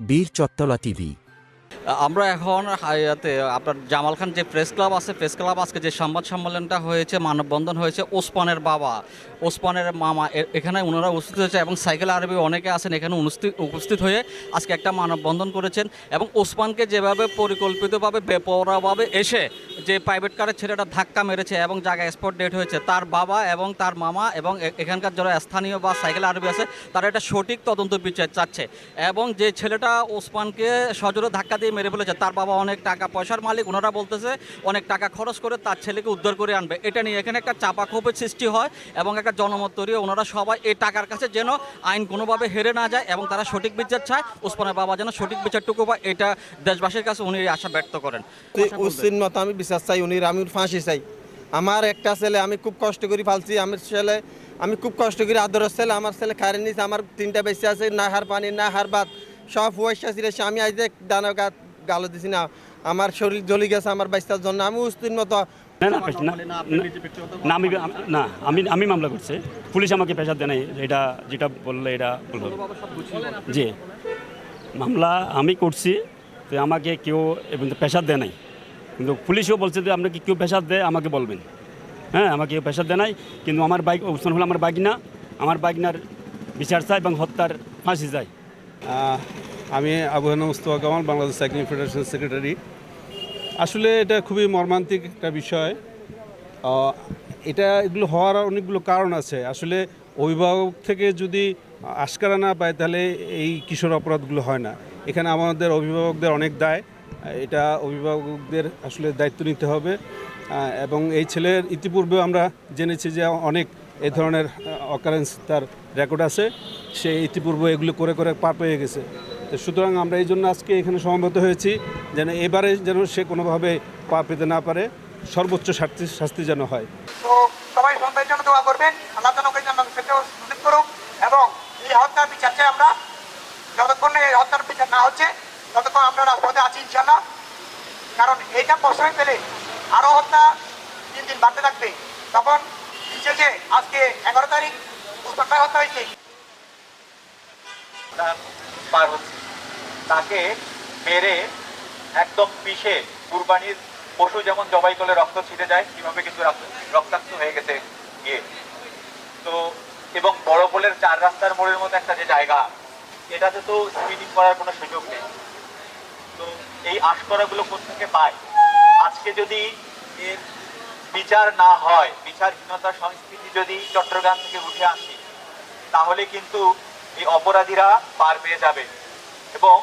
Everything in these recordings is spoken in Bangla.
বীর চত্তলা টিভি আমরা এখন আপনার জামাল খান যে প্রেস ক্লাব আছে প্রেস ক্লাব আজকে যে সংবাদ সম্মেলনটা হয়েছে, মানববন্ধন হয়েছে, ওসমানের বাবা, ওসমানের মামা এখানে ওনারা উপস্থিত হয়েছে এবং সাইকেল আরবি অনেকে আছেন এখানে উপস্থিত হয়ে আজকে একটা মানববন্ধন করেছেন এবং ওসমানকে যেভাবে পরিকল্পিতভাবে, বেপরোয়াভাবে এসে যে প্রাইভেট কারের ছেলেটা ধাক্কা মেরেছে এবং জায়গায় স্পট ডেট হয়েছে, তার বাবা এবং তার মামা এবং এখানকার যারা স্থানীয় বা সাইকেল আরবি আছে, তারা এটা সঠিক তদন্ত বিচার চাচ্ছে এবং যে ছেলেটা ওসমানকে সজোরে ধাক্কা দিয়ে মেরে ফেলেছে। তার বাবা অনেক টাকা পয়সার মালিক, ওনারা বলতেছে অনেক টাকা খরচ করে তার ছেলেকে উদ্ধার করে আনবে। এটা নিয়ে এখানে একটা চাপা ক্ষোভের সৃষ্টি হয় এবং একটা জনমত তৈরি ওনারা সবাই এই টাকার কাছে যেন আইন কোনোভাবে হেরে না যায় এবং তারা সঠিক বিচার চায়। ওসমানের বাবা যেন সঠিক বিচারটুকু পায়, এটা দেশবাসীর কাছে উনি আশা ব্যক্ত করেন। উচিত মতো আমি বিশ্বাস চাই, উনি আমি ফাঁসি চাই। আমার একটা ছেলে, আমি খুব কষ্ট করে ফালছি, আমার ছেলে, আমি খুব কষ্ট করে আদর ছেলে, আমার ছেলে খারে নিছে আমার তিনটা বেশি আছে, না হার পানি, না হার ভাত, সব পয়সা ছিল আমি আজ দানা গাত গালো দিছি না। আমার শরীর জ্বলি গেছে আমার বাচ্চার জন্য। আমি উচিত মতো। না আমি না আমি আমি মামলা করছি। পুলিশ আমাকে পেশা দেয় নাই এটা যেটা বললে এটা বলব জি। মামলা আমি করছি তো আমাকে কেউ পেশা দেয় নাই। কিন্তু পুলিশও বলছে যে আপনাকে কেউ পেশা দেয় আমাকে বলবেন। হ্যাঁ আমাকে কেউ পেশা দেয় নাই কিন্তু আমার বাইক ওসমান হলো আমার বাইক না আমার বাইক বাইকনার বিচার চাই এবং হত্যার ফাঁসি যায় আমি Abu Hana Mustafa Kamal, Bangladesh cycling federation secretary. আসলে এটা খুবই মর্মান্তিক একটা বিষয়। এটা এগুলো হওয়ার অনেকগুলো কারণ আছে। আসলে অভিভাবক থেকে যদি আশকারা না পায়, তাহলে এই কিশোর অপরাধগুলো হয় না। এখানে আমাদের অভিভাবকদের অনেক দায়। এটা অভিভাবকদের আসলে দায়িত্ব নিতে হবে। এবং এই ছেলের ইতিপূর্বে আমরা জেনেছি যে অনেক এ ধরনের অকারেন্স তার রেকর্ড আছে। সে ইতিপূর্বে এগুলো করে করে পার পেয়ে গেছে। সুতরাং আমরা এই জন্য আজকে এখানে সমবেত হয়েছি যেন এবারে যেন সে কোনোভাবে পা পেতে না পারে সর্বোচ্চ শাস্তি শাস্তি যেন হয়। তো সবাই সন্তানের জন্য দোয়া করবেন আল্লাহ যেন ওকে যেন সেটাও সুযোগ করুক এবং এই হত্যার বিচার চাই আমরা। যতক্ষণ এই হত্যার বিচার না হচ্ছে ততক্ষণ আমরা রাজপথে আছি ইনশাল্লাহ কারণ এইটা প্রশ্রয় পেলে আরও হত্যা দিন দিন বাড়তে থাকবে। তখন বিশেষে আজকে এগারো তারিখ উত্তরটায় হত্যা হয়েছে। পার হচ্ছে। তাকে মেরে একদম পিষে কুরবানির পশু যেমন জবাই করলে রক্ত ছিটে যায় কীভাবে কিছু রক্ত- রক্তাক্ত হয়ে গেছে গিয়ে। তো, এবং বড় পোলের চার রাস্তার মোড়ের মতো একটা যে জায়গা, এটাতে তো স্পিডিং করার কোনো সুযোগ নেই। তো, এই আশকরাগুলো কোথেকে পায়? আজকে যদি এর বিচার না হয় বিচারহীনতার সংস্কৃতি যদি চট্টগ্রাম থেকে উঠে আসে, তাহলে কিন্তু এই অপরাধীরা পার পেয়ে যাবে। এবং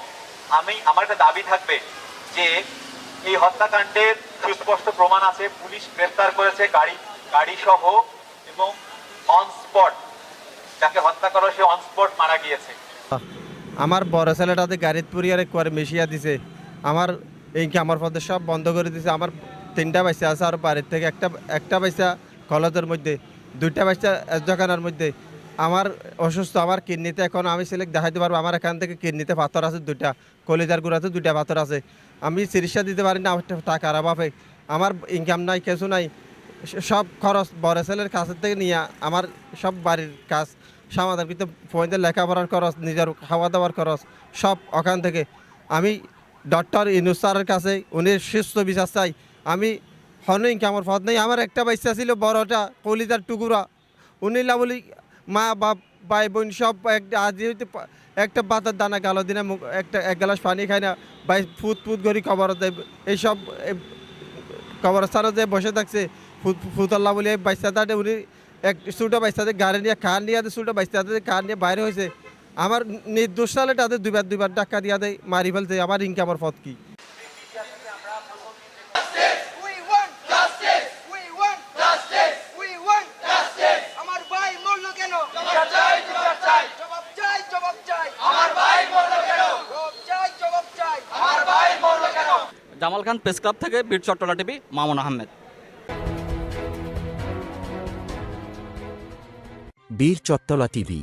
আমি, আমার একটা দাবি থাকবে যে এই হত্যাকাণ্ডের সুস্পষ্ট প্রমাণ আছে, পুলিশ গ্রেফতার করেছে গাড়ি গাড়ি সহ এবং অন স্পট যাকে হত্যা করা সে অন স্পট মারা গিয়েছে। আমার বড় ছেলেটাতে গাড়িত পুরিয়ার করে মিশিয়া দিছে, আমার এই আমার পথে সব বন্ধ করে দিছে, আমার তিনটা বাচ্চা আছে আর বাড়ির থেকে একটা একটা বাচ্চা কলেজের মধ্যে, দুইটা বাচ্চা দোকানের মধ্যে আমার অসুস্থ, আমার কিডনিতে এখন আমি সিলেক্ট দেখাইতে পারব, আমার এখান থেকে কিডনিতে পাথর আছে দুইটা, কলিজার গুড়াতে দুইটা পাথর আছে। আমি চিকিৎসা দিতে পারি না টাকার অভাবে আমার ইনকাম নাই, কিছু নাই সব খরচ বড় ছেলের কাছের থেকে নিয়ে আমার সব বাড়ির কাজ, সমাধান কিন্তু ফোনদের লেখাপড়ার খরচ, নিজের খাওয়া দাওয়ার খরচ, সব ওখান থেকে। আমি ডক্টর ইনুস স্যারের কাছে, উনি সুস্থ বিচার চাই। আমি হন ইনকামের পথ নেই, আমার একটা বাচ্চা ছিল, বড়টা, কলিজার টুকুরা। উনি বলি মা, বাপ ভাই বোন সব একটা আজ হইতে একটা বাতার দানা গালো দিনে মুখ একটা এক গ্লাস পানি খাই না, ভাই ফুট ফুট করি কবর দেয়। এইসব কবরস্থানে যে বসে থাকছে ফুতল্লা বলে বাইস্তাতে উনি এক ছোটো বাইস্তাতে গাড়ি নিয়ে খান নিয়ে ছোটো বাইস্তাতে খান নিয়ে বাইরে হয়েছে আমার নির্দোষ সালে তাদের দুইবার দুইবার টাকা দিয়া দেয়, মারি ফেলছে আমার ইনকামের পথ কি We want justice. We want justice. We want justice. আমার ভাই মরল কেন জবাব চাই জবাব চাই জবাব চাই জবাব চাই আমার ভাই মরল কেন জবাব চাই জবাব চাই আমার ভাই মরল কেন জামাল খান প্রেস ক্লাব থেকে বীর চট্টলা টিভি মামুন আহমেদ। বীর চট্টলা টিভি